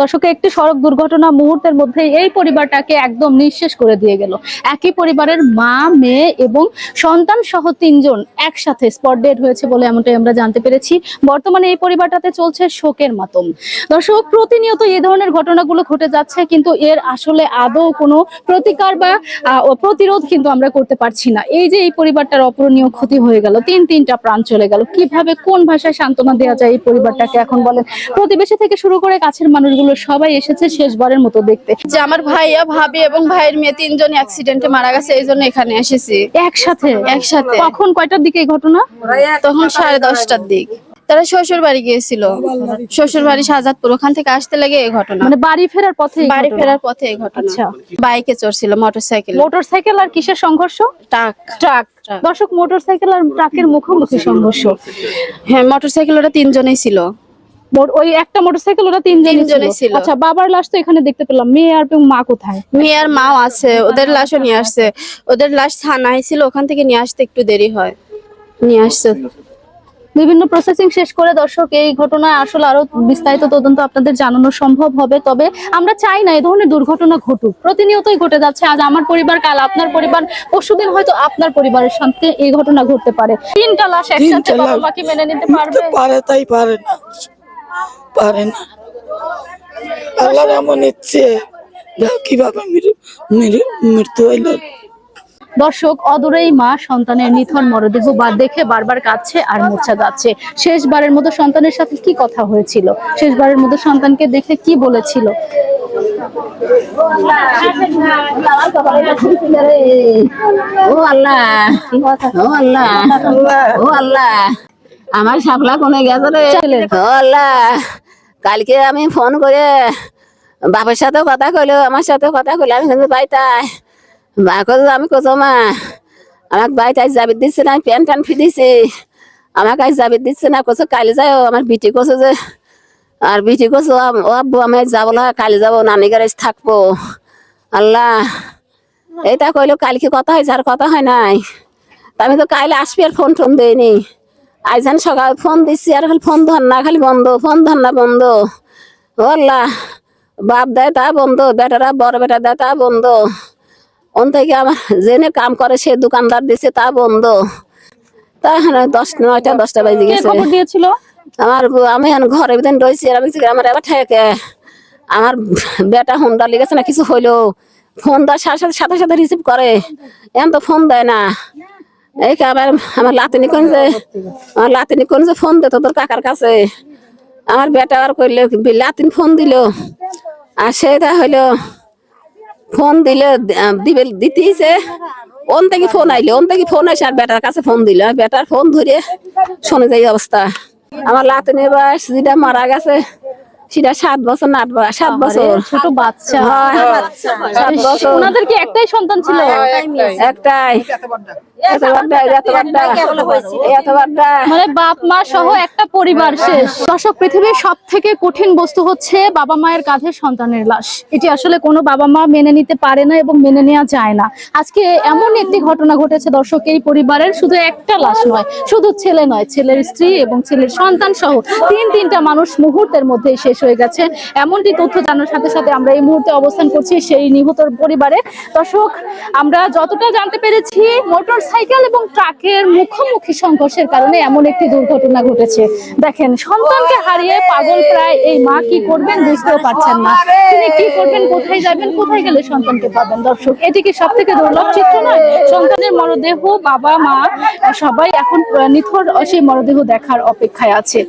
দর্শকে, একটি সড়ক দুর্ঘটনা মুহূর্তের মধ্যে এই পরিবারটাকে একদম নিঃশেষ করে দিয়ে গেল। একই পরিবারের মা, মেয়ে এবং সন্তান সহ তিনজন একসাথে স্পট ডেড হয়েছে বলে এমনটাই আমরা জানতে পেরেছি। বর্তমানে এই পরিবারটাতে চলছে শোকের মাতম। দর্শক, প্রতিনিয়ত এই ধরনের ঘটনাগুলো ঘটে যাচ্ছে, কিন্তু এর আসলে আদৌ কোনো প্রতিকার বা প্রতিরোধ কিন্তু আমরা করতে পারছি না। এই যে এই পরিবারটার অপূরণীয় ক্ষতি হয়ে গেল, তিন তিনটা প্রাণ চলে গেল। কীভাবে, কোন ভাষায় সান্ত্বনা দেওয়া যায় এই পরিবারটাকে এখন বলেন? প্রতিবেশী থেকে শুরু করে কাছের মানুষগুলো সবাই এসেছে শেষবারের মতো দেখতে। যে আমার ভাইয়া ভাবি এবং ভাইয়ের মেয়ে তিনজন অ্যাক্সিডেন্টে মারা গেছে এই জন্য এখানে এসেছি। একসাথে? একসাথে। কখন? কয়টার দিকে এই ঘটনা? তখন সাড়ে দশটার দিক। তারা শ্বশুর বাড়ি গিয়েছিল। শ্বশুর বাড়ি শাহজাদপুর। ওখান থেকে আসতে লাগে এই ঘটনা। মানে বাড়ি ফেরার পথে বাড়ি ফেরার পথে এই ঘটনা। আচ্ছা। বাইকে চড়ছিল মোটরসাইকেল মোটরসাইকেল আর কিসের সংঘর্ষ? ট্রাক। ট্রাক। দর্শক মোটরসাইকেল আর ট্রাকের মুখোমুখি সংঘর্ষ। হ্যাঁ মোটরসাইকেল ওরা তিনজনেই ছিল। ওই একটা মোটরসাইকেল ওরা তিনজনই ছিল। ছিল। আচ্ছা বাবার লাশ তো এখানে দেখতে পেলাম। মেয়ে আর মা কোথায়? মেয়ে আর মাও আছে ওদের লাশও নিয়ে আসছে। ওদের লাশ থানায় ছিল ওখান থেকে নিয়ে আসতে একটু দেরি হয়। নিয়ে আসছে। বিভিন্ন প্রসেসিং শেষ করে দর্শক এই ঘটনায় আসলে আরও বিস্তারিত তদন্ত আপনাদের জানানো সম্ভব হবে। তবে আমরা চাই না এই ধরনের দুর্ঘটনা ঘটুক। প্রতিনিয়তই ঘটে যাচ্ছে। আজ আমার পরিবার কাল আপনার পরিবার পরশুদিন হয়তো আপনার পরিবারের সাথে এই ঘটনা ঘটতে পারে। তিনটা লাশ একসাথে বাবা মাকে মেনে নিতে পারবে? পারে তাই পারে না। পারে না আল্লাহর এমন ইচ্ছে কীভাবে মৃত্যু হইল। দর্শক অদূরেই মা সন্তানের নিথর মরদেহ বা দেখে বারবার কাঁদছে আর মূর্ছা যাচ্ছে শেষবারের মতো সন্তানের সাথে কি কথা হয়েছিল? শেষবারের মতো সন্তানকে দেখে কি বলেছিল? ও আল্লাহ। ও আল্লাহ। ও আল্লাহ। আমার সাপলা কোনে গেছে রে? কালকে আমি ফোন করে বাপের সাথে কথা কইলো আমার সাথে কথা কইলো আমি কিন্তু বাইতাই বা কত আমি কত মা আমাকে বাইতাই যাবি দিচ্ছে না প্যান ট্যান ফিদিছি আমাকে আজ যাবি দিচ্ছে না কত কালি যায় আমার বিটি কছে যে আর বিটি কছে ও আব্বু আমি যাব না কালি যাব নানি গাড়ি থাকব। আল্লাহ এটা কইলো কালকে কথা হয়েছে আর কথা হয় নাই। আমি তো কাইলে আসবি আর ফোন টোন দেয়নি আইজান সকাল ফোন দিচ্ছি আর খালি ফোন ধর না খালি বন্ধ ফোন ধর না বন্ধ। আল্লাহ বাপ দেয় তা বন্ধ বেটারা বড় বেটা দেয় তা বন্ধ। ওন থেকে আমার জেনে কাম করে সে দোকানদার দিছে তা বন্ধ। তা হ্যাঁ দশ নয়টা দশটা বাজে গেছে। দিয়েছিল? আমার আমি এখন ঘরের ভিতরে রয়েছি আর আমি আমার এবার ঠেকে। আমার বেটা হুন্ডা লেগেছে না কিছু হইল। ফোন দেওয়ার সাথে সাথে সাথে রিসিভ করে। এখন তো ফোন দেয় না। এই আবার আমার লাতিনি কোন যে আমার লাতিনি কোন যে ফোন দে তোর কাকার কাছে। আমার বেটা আর করলে লাতিন ফোন দিল। আর সেটা হইল ফোন দিলে দিবে দিতেইছে ওন থেকে ফোন আইলে ওন থেকে ফোন আইসে আর বেটার কাছে ফোন দিল। আর বেটার ফোন ধরে শোনে যাই অবস্থা। আমার লাতিনের বয়স যেটা মারা গেছে। সেটা সাত বছর না আট বছর সাত বছর। ছোট বাচ্চা। সাত বছর। ওনাদের কি একটাই সন্তান ছিল? একটাই। মানে বাপ মা সহ একটা পরিবার শেষ। দর্শক পৃথিবীর সব থেকে কঠিন বস্তু হচ্ছে বাবা মায়ের কাঁধে সন্তানের লাশ। এটি আসলে কোনো বাবা মা মেনে নিতে পারে না এবং মেনে নেওয়া যায় না। আজকে এমন একটি ঘটনা ঘটেছে দর্শক এই পরিবারের শুধু একটা লাশ নয় শুধু ছেলে নয় ছেলের স্ত্রী এবং ছেলের সন্তান সহ তিন তিনটা মানুষ মুহূর্তের মধ্যে শেষ হয়ে গেছে। এমনটি তথ্য জানার সাথে সাথে আমরা এই মুহূর্তে অবস্থান করছি সেই নিহতর পরিবারে। দর্শক আমরা যতটা জানতে পেরেছি মোটর সাইকেল এবং ট্রাকের মুখোমুখি সংঘর্ষের কারণে এমন একটি দুর্ঘটনা ঘটেছে। দেখেন, সন্তানকে হারিয়ে পাগল প্রায় এই মা কি করবেন বুঝতেও পারছেন না। তিনি কি করবেন, কোথায় যাবেন, কোথায় গেলে সন্তানকে পাবেন? দর্শক, এটি কি সব থেকে দুর্লভ চিত্র নয়? সন্তানের মরদেহ বাবা, মা, সবাই এখন নিথর সেই মরদেহ দেখার অপেক্ষায় আছে।